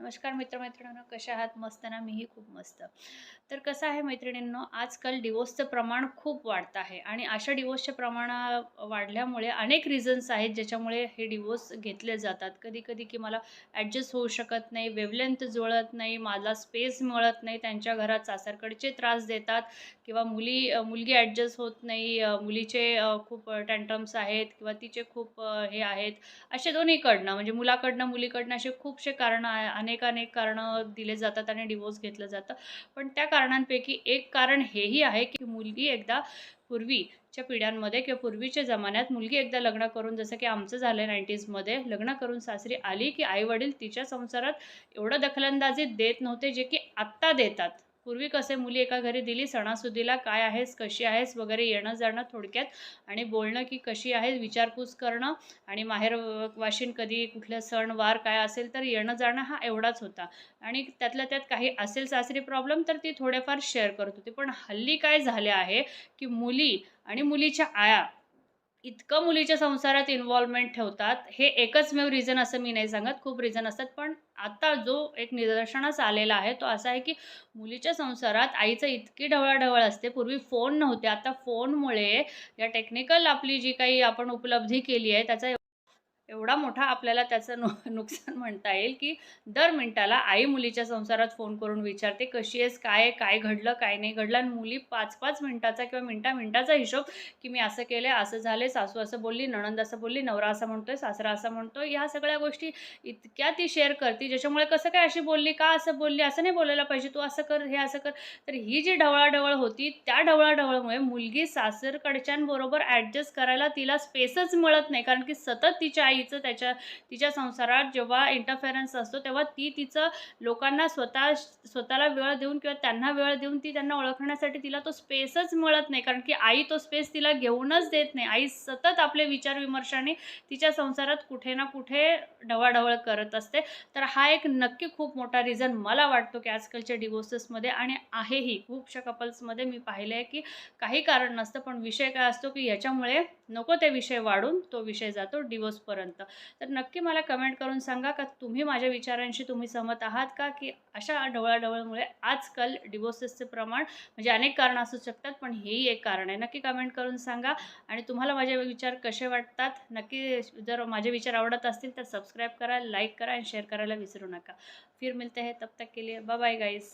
नमस्कार मित्रमैत्रिणींनो कशा आहात? मस्त ना? मीही खूप मस्त. तर कसं आहे मैत्रिणींनो आजकाल डिवोर्सचं प्रमाण खूप वाढतं आहे आणि अशा डिवोर्सच्या प्रमाण वाढल्यामुळे अनेक रिझन्स आहेत ज्याच्यामुळे हे डिवोर्स घेतले जातात. कधी कधी की मला ॲडजस्ट होऊ शकत नाही वेवलेंथ जुळत नाही मला स्पेस मिळत नाही त्यांच्या घरात सासरकडचे त्रास देतात किंवा मुली मुलगी ॲडजस्ट होत नाही मुलीचे खूप टँट्रम्स आहेत किंवा तिचे खूप हे आहेत. असे दोन्हीकडनं म्हणजे मुलाकडनं मुलीकडनं असे खूपसे कारणं आहे. अनेक अनेक कारणं दिले जातात आणि डिवोर्स घेतलं जातं. पण त्या कारणांपैकी एक कारण हेही आहे की मुलगी एकदा पूर्वीच्या पिढ्यांमध्ये किंवा पूर्वीच्या जमान्यात मुलगी एकदा लग्न करून जसं की आमचं झालं नाईन्टीजमध्ये लग्न करून सासरी आली की आईवडील तिच्या संसारात एवढं दखलंदाजी देत नव्हते जे की आत्ता देतात. पूर्वी कसे मुली एका घरी दिली सणासुदीला काय आहेस कशी आहेस वगैरे येणं जाणं थोडक्यात आणि बोलणं की कशी आहे विचारपूस करणं आणि माहेर वाशिन कधी कुठल्या सण वार काय असेल तर येणं जाणं हा एवढाच होता. आणि त्यातल्या त्यात काही असेल सासरी प्रॉब्लेम तर ती थोडेफार शेअर करत होती. पण हल्ली काय झाले आहे की मुली आणि मुलीच्या आया इतकं मुलीच्या संसारात इन्व्हॉल्वमेंट ठेवतात. हे एकचमेव रिझन असं मी नाही सांगत. खूप रिझन असतात. पण आता जो एक निदर्शनास आलेला आहे तो असा आहे की मुलीच्या संसारात आईचं इतकी ढवळाढवळ असते. पूर्वी फोन नव्हते. आता फोनमुळे या टेक्निकल आपली जी काही आपण उपलब्धी केली आहे त्याचा एवढा मोठा आपल्याला त्याचं नु नुकसान म्हणता येईल की दर मिनिटाला आई मुलीच्या संसारात फोन करून विचारते कशी आहेस? काय काय घडलं? काय नाही घडलं? आणि मुली पाच पाच मिनटाचा किंवा मिनटा मिनटाचा हिशोब की मी असं केलं असं झालं सासू असं बोलली नणंद असं बोलली नवरा असं म्हणतोय सासरा असं म्हणतोय ह्या सगळ्या गोष्टी इतक्या ती शेअर करते ज्याच्यामुळे कसं काय अशी बोलली का असं बोलली असं नाही बोलायला पाहिजे तू असं कर हे असं कर. तर ही जी ढवळाढवळ होती त्या ढवळाढवळमुळे मुलगी सासरकडच्यांबरोबर ॲडजस्ट करायला तिला स्पेसच मिळत नाही कारण की सतत तिच्या हिचं त्याच्या तिच्या संसारात जेव्हा इंटरफेरन्स असतो तेव्हा ती तिचं लोकांना स्वतः स्वतःला वेळ देऊन किंवा त्यांना वेळ देऊन ती त्यांना ओळखण्यासाठी तिला तो स्पेसच मिळत नाही. कारण की आई तो स्पेस तिला घेऊनच देत नाही. आई सतत आपले विचार विमर्शाने तिच्या संसारात कुठे ना कुठे ढवळढवळ करत असते. तर हा एक नक्की खूप मोठा रिझन मला वाटतो की आजकालच्या डिवोर्सेसमध्ये आणि आहेही. खूपशा कपल्समध्ये मी पाहिलं आहे की काही कारण नसतं पण विषय काय असतो की याच्यामुळे नको ते विषय वाढून तो विषय जातो डिवोर्सपर्यंत तर नक्की मला कमेंट करून सांगा का तुम्ही माझ्या विचारांशी तुम्ही सहमत आहात का? की अशा ढवळाढवळमुळे आजकाल डिवोर्सेसचे प्रमाण म्हणजे अनेक कारणं असू शकतात पण हेही एक कारण आहे. नक्की कमेंट करून सांगा आणि तुम्हाला माझे विचार कसे वाटतात? नक्की जर माझे विचार आवडत असतील तर सबस्क्राईब करा लाईक करा आणि शेअर करायला विसरू नका. फिर मिळते है तब तक के लिए बाय बाय गाईज